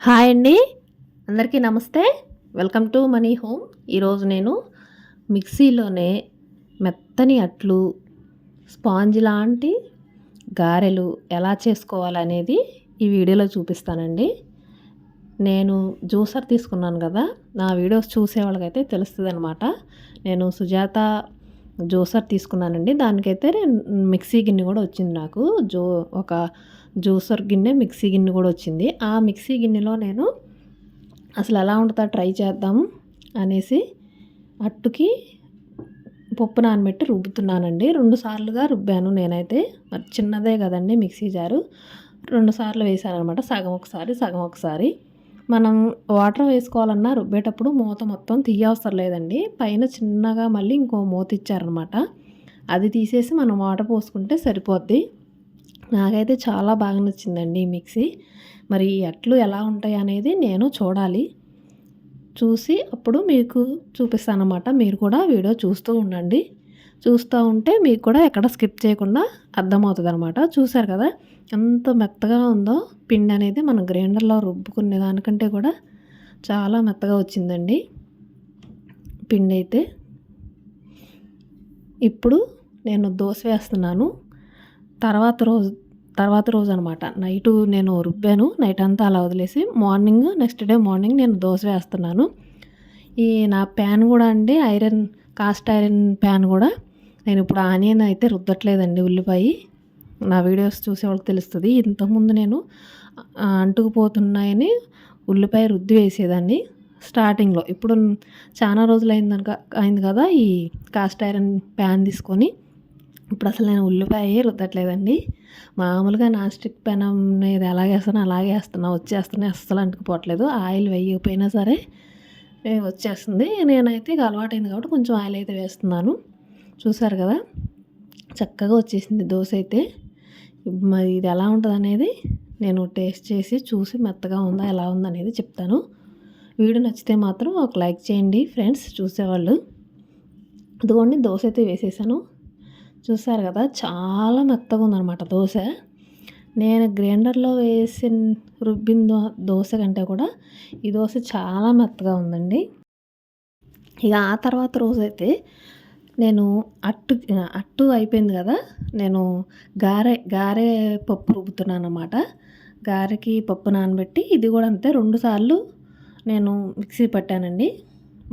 Hi అండి. అందరికీ నమస్తే. Welcome to money home. ఈరోజు నేను మిక్సీలోనే మెత్తని అట్లు స్పాంజ్ లాంటి గారెలు ఎలా చేసుకోవాలనేది ఈ వీడియోలో చూపిస్తానండి. నేను జ్యూసర్ తీసుకున్నాను కదా నా వీడియోస్ చూసే వాళ్ళకైతే తెలుస్తుంది అనమాట నేను సుజాత జ్యూసర్ తీసుకున్నానండి. దానికైతే మిక్సీ గిన్నె కూడా వచ్చింది నాకు. జో ఒక జ్యూసర్ గిన్నె మిక్సీ గిన్నె కూడా వచ్చింది. ఆ మిక్సీ గిన్నెలో నేను అసలు ఎలా ఉంటుందో ట్రై చేద్దాం అనేసి అట్టుకి పప్పు నానబెట్టి రుబ్బుతున్నానండి. రెండు సార్లుగా రుబ్బాను నేనైతే. మరి చిన్నదే కదండి మిక్సీ జారు. రెండు సార్లు వేసాను అనమాట సగం ఒకసారి సగం ఒకసారి. మనం వాటర్ వేసుకోవాలన్నా రుబ్బేటప్పుడు మూత మొత్తం తీయవసరం లేదండి. పైన చిన్నగా మళ్ళీ ఇంకో మూత ఇచ్చారనమాట అది తీసేసి మనం వాటర్ పోసుకుంటే సరిపోద్ది. నాకైతే చాలా బాగా నచ్చిందండి ఈ మిక్సీ. మరి అట్లు ఎలా ఉంటాయి అనేది నేను చూడాలి. చూసి అప్పుడు మీకు చూపిస్తాను అనమాట మీరు కూడా వీడియో చూస్తూ ఉండండి. చూస్తూ ఉంటే మీకు కూడా ఎక్కడ స్కిప్ చేయకుండా అర్థమవుతుంది అనమాట చూసారు కదా? ఎంత మెత్తగా ఉందో పిండి అనేది మనం గ్రైండర్లో రుబ్బుకునే దానికంటే కూడా చాలా మెత్తగా వచ్చిందండి. పిండి అయితే. ఇప్పుడు నేను దోశ వేస్తున్నాను. తర్వాత రోజు తర్వాత రోజు అనమాట. నైటు నేను రుబ్బాను. నైట్ అంతా అలా వదిలేసి మార్నింగ్ నెక్స్ట్ డే మార్నింగ్ నేను దోశ వేస్తున్నాను. ఈ నా ప్యాన్ కూడా అండి ఐరన్ కాస్ట్ ఐరన్ ప్యాన్ కూడా. నేను ఇప్పుడు ఆనియన్ అయితే రుద్దట్లేదండి ఉల్లిపాయ. నా వీడియోస్ చూసే వాళ్ళకి తెలుస్తుంది. ఇంతకుముందు నేను అంటుకుపోతున్నాయని ఉల్లిపాయ రుద్ది వేసేదాన్ని స్టార్టింగ్లో. ఇప్పుడు చాలా రోజులు అయింది అయింది కదా ఈ కాస్ట్ ఐరన్ ప్యాన్ తీసుకొని. ఇప్పుడు అసలు నేను ఉల్లిపాయ రుద్దట్లేదండి. మామూలుగా నాన్ స్టిక్ పెనం మీద ఎలాగే వేస్తానో అలాగే వేస్తున్నా వచ్చేస్తున్నా అస్సలు అంటుకుపోవట్లేదు. ఆయిల్ వేయకపోయినా సరే వచ్చేస్తుంది. నేనైతే ఇక అలవాటైంది కాబట్టి కొంచెం ఆయిల్ అయితే వేస్తున్నాను. చూసారు కదా చక్కగా వచ్చేసింది దోశ అయితే. మరి ఇది ఎలా ఉంటుంది అనేది నేను టేస్ట్ చేసి చూసి మెత్తగా ఉందా ఎలా ఉందా అనేది చెప్తాను. వీడియో నచ్చితే మాత్రం ఒక లైక్ చేయండి ఫ్రెండ్స్ చూసేవాళ్ళు. ఇదిగోండి దోశ అయితే వేసేసాను. చూసారు కదా చాలా మెత్తగా ఉందన్నమాట దోశ. నేను గ్రైండర్లో వేసిన రుబ్బిన దో దోశ కంటే కూడా ఈ దోశ చాలా మెత్తగా ఉందండి. ఇక ఆ తర్వాత రోజైతే నేను అట్టు అట్టు అయిపోయింది కదా నేను గారె గారె పప్పు రుబ్బుతున్నాను అనమాట గారెకి పప్పు నానబెట్టి ఇది కూడా అంతే రెండు సార్లు నేను మిక్సీ పట్టానండి.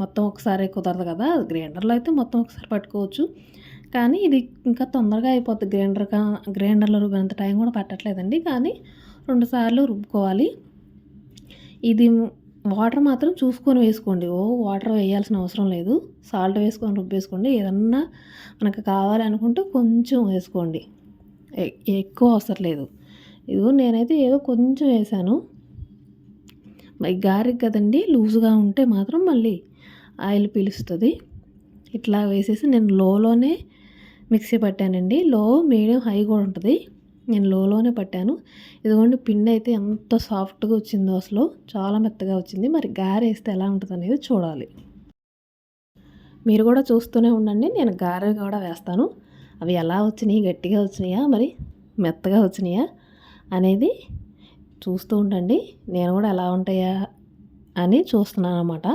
మొత్తం ఒకసారి కుదరదు కదా గ్రైండర్లో అయితే మొత్తం ఒకసారి పట్టుకోవచ్చు. కానీ ఇది ఇంకా తొందరగా అయిపోద్ది గ్రైండర్ గ్రైండర్లో రుబ్బినంత టైం కూడా పట్టట్లేదండి. కానీ రెండుసార్లు రుబ్బుకోవాలి. ఇది వాటర్ మాత్రం చూసుకొని వేసుకోండి. ఓ వాటర్ వేయాల్సిన అవసరం లేదు. సాల్ట్ వేసుకొని రుబ్బేసుకోండి. ఏదన్నా మనకు కావాలనుకుంటే కొంచెం వేసుకోండి. ఎక్కువ అవసరం లేదు. ఇదిగో నేనైతే ఏదో కొంచెం వేసాను. మరి గారికి కదండి లూజుగా ఉంటే మాత్రం మళ్ళీ ఆయిల్ పీలుస్తుంది. ఇట్లా వేసేసి నేను లోలోనే మిక్సీ పట్టానండి. లో మీడియం హై కూడా ఉంటుంది. నేను లోలోనే పట్టాను. ఇదిగోండి పిండి అయితే ఎంత సాఫ్ట్గా వచ్చిందో అసలు. చాలా మెత్తగా వచ్చింది. మరి గారె వేస్తే ఎలా ఉంటుంది అనేది చూడాలి. మీరు కూడా చూస్తూనే ఉండండి. నేను గారె కూడా వేస్తాను. అవి ఎలా వచ్చినాయి? గట్టిగా వచ్చినాయా? మరి మెత్తగా వచ్చినాయా? అనేది చూస్తూ ఉండండి. నేను కూడా ఎలా ఉంటాయా అని చూస్తున్నాను అనమాట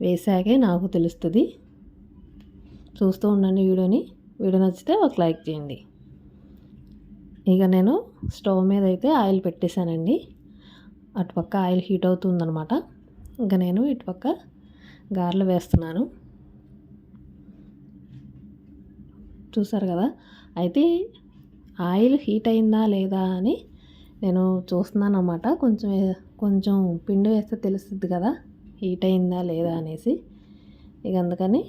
వేసాకే నాకు తెలుస్తుంది. చూస్తూ ఉండండి వీడియోని. వీడియో నచ్చితే ఒక లైక్ చేయండి. ఇక నేను స్టవ్ మీద అయితే ఆయిల్ పెట్టేశానండి. అటుపక్క ఆయిల్ హీట్ అవుతుందనమాట ఇంకా నేను ఇటుపక్క గారెలు వేస్తున్నాను. చూసారు కదా? అయితే ఆయిల్ హీట్ అయిందా లేదా అని నేను చూస్తున్నాను అన్నమాట కొంచెం కొంచెం పిండి వేస్తే తెలుస్తుంది కదా? హీట్ అయిందా లేదా అనేసి. ఇక అందుకని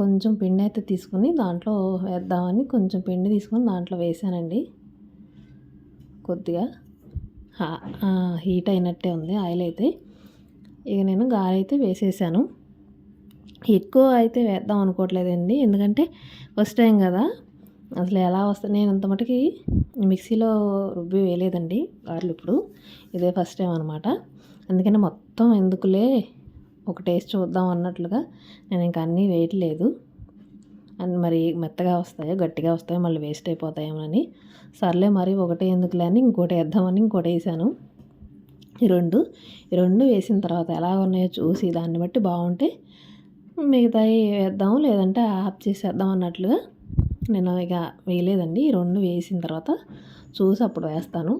కొంచెం పిండి అయితే తీసుకుని దాంట్లో వేద్దామని కొంచెం పిండి తీసుకొని దాంట్లో వేసానండి. కొద్దిగా హీట్ అయినట్టే ఉంది ఆయిల్ అయితే. ఇక నేను గాలి అయితే వేసేసాను. ఎక్కువ అయితే వేద్దాం అనుకోవట్లేదండి. ఎందుకంటే ఫస్ట్ టైం కదా. అసలు ఎలా వస్తుంది నేను అంత మటుకి మిక్సీలో రుబ్బి వేయలేదండి గారెలు ఇప్పుడు. ఇదే ఫస్ట్ టైం అనమాట అందుకని మొత్తం ఎందుకులే ఒక టేస్ట్ చూద్దాం అన్నట్లుగా. నేను ఇంకా అన్నీ వేయట్లేదు. అండ్ మరి మెత్తగా వస్తాయో గట్టిగా వస్తాయో మళ్ళీ వేస్ట్ అయిపోతాయేమోనని సర్లే మరి ఒకటే ఎందుకులే అని ఇంకోటి వేద్దామని ఇంకోటి వేసాను. ఈ రెండు ఈ రెండు వేసిన తర్వాత ఎలా ఉన్నాయో చూసి దాన్ని బట్టి బాగుంటే మిగతాయి వేద్దాం లేదంటే ఆఫ్ చేసేద్దాం అన్నట్లుగా నేను ఇక వేయలేదండి. ఈ రెండు వేసిన తర్వాత చూసి అప్పుడు వేస్తాను.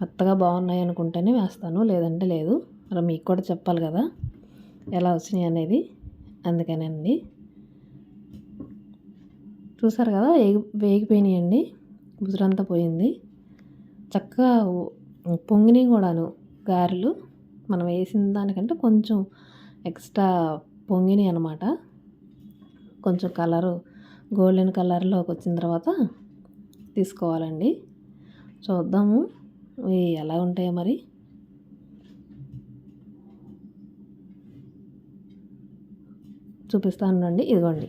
మెత్తగా బాగున్నాయి అనుకుంటేనే వేస్తాను లేదంటే లేదు. మరి మీకు కూడా చెప్పాలి కదా. ఎలా వచ్చినాయి అనేది అందుకనండి. చూసారు కదా వేగి వేగిపోయినాయండి. బుజరంతా పోయింది. చక్కగా పొంగినాయి కూడాను గారెలు. మనం వేసిన దానికంటే కొంచెం ఎక్స్ట్రా పొంగినాయి అనమాట కొంచెం కలరు గోల్డెన్ కలర్లోకి వచ్చిన తర్వాత తీసుకోవాలండి. చూద్దాము ఇవి ఎలా ఉంటాయో మరి. చూపిస్తాను అండి ఇదిగోండి.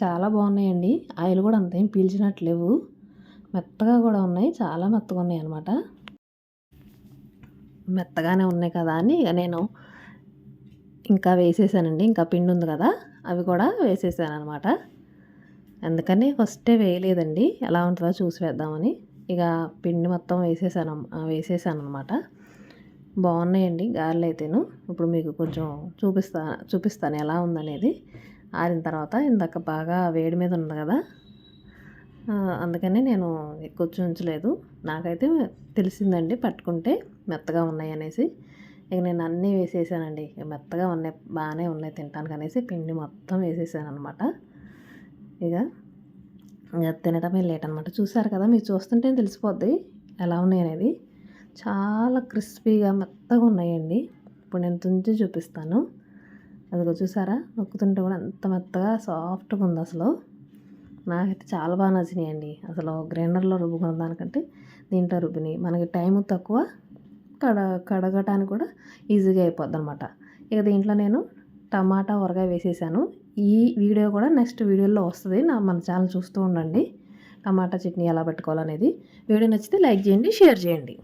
చాలా బాగున్నాయండి. ఆయిల్ కూడా అంతేం పీల్చినట్టు లేవు మెత్తగా కూడా ఉన్నాయి. చాలా మెత్తగా ఉన్నాయి అనమాట మెత్తగానే ఉన్నాయి కదా అని ఇక నేను ఇంకా వేసేసానండి. ఇంకా పిండి ఉంది కదా అవి కూడా వేసేసాను అనమాట అందుకని ఫస్టే వేయలేదండి. ఎలా ఉంటుందో చూసి వేద్దామని. ఇక పిండి మొత్తం వేసేసాను వేసేసాను అనమాట బాగున్నాయండి గారెలు అయితేను ఇప్పుడు మీకు కొంచెం చూపిస్తా చూపిస్తాను ఎలా ఉందనేది. ఆరిన తర్వాత ఇందాక బాగా వేడి మీద ఉంది కదా. అందుకనే నేను ఎక్కువ ఉంచలేదు నాకైతే తెలిసిందండి పట్టుకుంటే మెత్తగా ఉన్నాయి అనేసి. ఇక నేను అన్నీ వేసేసానండి. మెత్తగా ఉన్నాయి బాగానే ఉన్నాయి తినడానికి అనేసి పిండి మొత్తం వేసేసాను అనమాట ఇక ఇక తినడమే లేట్ అనమాట చూసారు కదా మీరు చూస్తుంటే తెలిసిపోద్ది ఎలా ఉన్నాయి అనేది. చాలా క్రిస్పీగా మెత్తగా ఉన్నాయండి. ఇప్పుడు నేను తుంచి చూపిస్తాను. అదిగో చూసారా? నొక్కుతుంటే కూడా అంత మెత్తగా సాఫ్ట్గా ఉంది అసలు. నాకైతే చాలా బాగా నచ్చినాయండి. అసలు గ్రైండర్లో రుబ్బుకున్న దానికంటే దీంట్లో రుబ్బినాయి మనకి టైం తక్కువ కడ కడగటానికి కూడా ఈజీగా అయిపోద్ది అనమాట ఇక దీంట్లో నేను టమాటా ఊరగాయ వేసేసాను. ఈ వీడియో కూడా నెక్స్ట్ వీడియోలో వస్తుంది. నా మన ఛానల్ చూస్తూ ఉండండి. టమాటా చట్నీ ఎలా పెట్టుకోవాలనేది. వీడియో నచ్చితే లైక్ చేయండి షేర్ చేయండి.